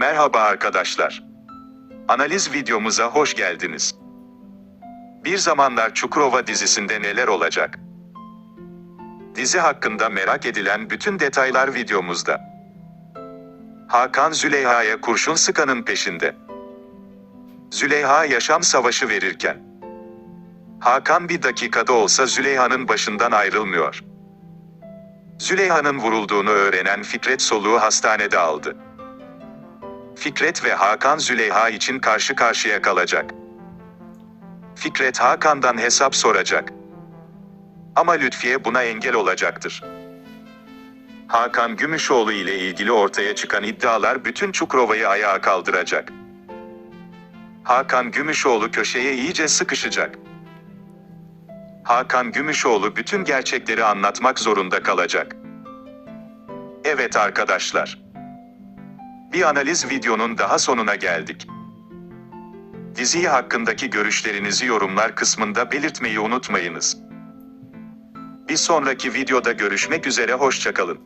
Merhaba arkadaşlar. Analiz videomuza hoş geldiniz. Bir zamanlar Çukurova dizisinde neler olacak? Dizi hakkında merak edilen bütün detaylar videomuzda. Hakan Züleyha'ya kurşun sıkanın peşinde. Züleyha yaşam savaşı verirken. Hakan bir dakikada olsa Züleyha'nın başından ayrılmıyor. Züleyha'nın vurulduğunu öğrenen Fikret soluğu hastanede aldı. Fikret ve Hakan Züleyha için karşı karşıya kalacak. Fikret Hakan'dan hesap soracak. Ama Lütfiye buna engel olacaktır. Hakan Gümüşoğlu ile ilgili ortaya çıkan iddialar bütün Çukurova'yı ayağa kaldıracak. Hakan Gümüşoğlu köşeye iyice sıkışacak. Hakan Gümüşoğlu bütün gerçekleri anlatmak zorunda kalacak. Evet arkadaşlar. Bir analiz videonun daha sonuna geldik. Diziyi hakkındaki görüşlerinizi yorumlar kısmında belirtmeyi unutmayınız. Bir sonraki videoda görüşmek üzere hoşçakalın.